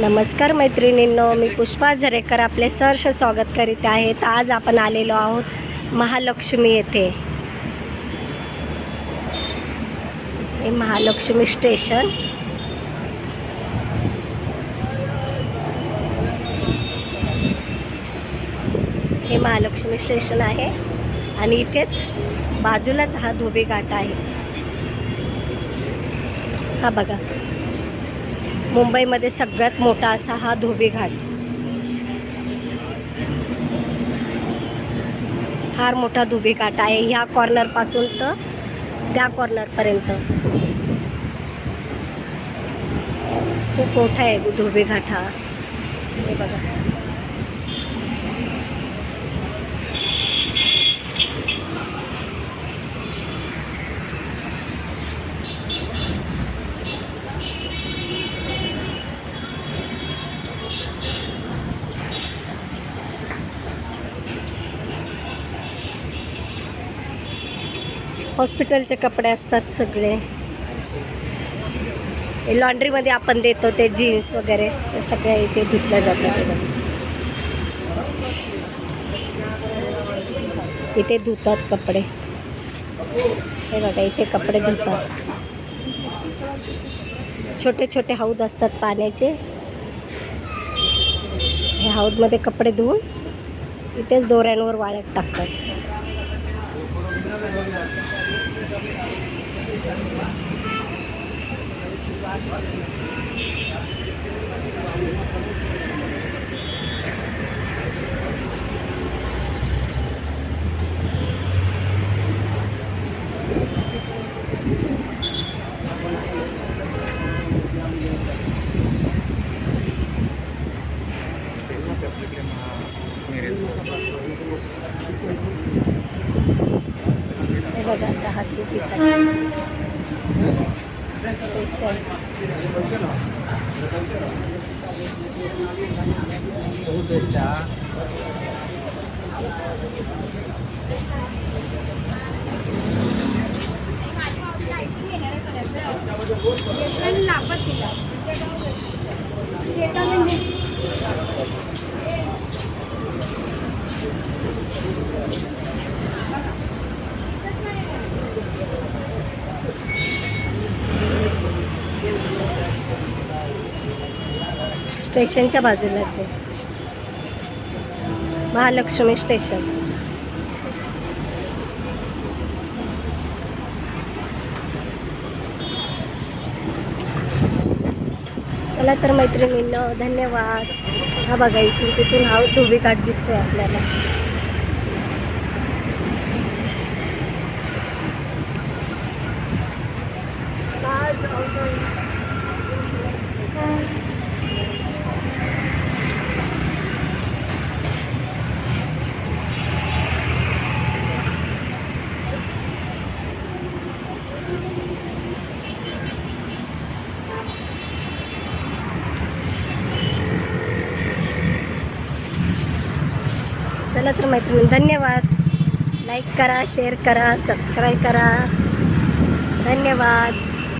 नमस्कार मैत्रिणींनो मी पुष्पा झरेकर आपले सहर्ष स्वागत करीत आहेत आज आपण आलेलो आहोत महालक्ष्मी येथे. हे महालक्ष्मी स्टेशन. हे महालक्ष्मी स्टेशन आहे आणि इथेच बाजूलाच हा धोबी घाट आहे. हा बघा. मुंबईमध्ये सगळ्यात मोठा असा हा धोबी घाट. फार मोठा धोबी घाट आहे. ह्या कॉर्नरपासून तर त्या कॉर्नरपर्यंत खूप मोठा आहे धोबी घाट हा. हे बघा. हॉस्पिटलचे कपडे असतात सगळे. लॉन्ड्रीमध्ये आपण देतो ते जीन्स वगैरे ते इथे धुतल्या जातात. इथे धुतात कपडे. हे बघा इथे कपडे धुतात. छोटे छोटे हौद असतात पाण्याचे. हे हौदमध्ये कपडे धुवून इथेच दोऱ्यांवर वाळत टाकतात. हे बघा स्टेशनच्या बाजूलाच आहे. महालक्ष्मी स्टेशन. चला तर मैत्रिणींना धन्यवाद. हा बघा इथून तिथून हा धोबी काठ दिसतोय आपल्याला. चला तर मैत्रिणी धन्यवाद. लाईक करा शेअर करा सबस्क्राईब करा. धन्यवाद.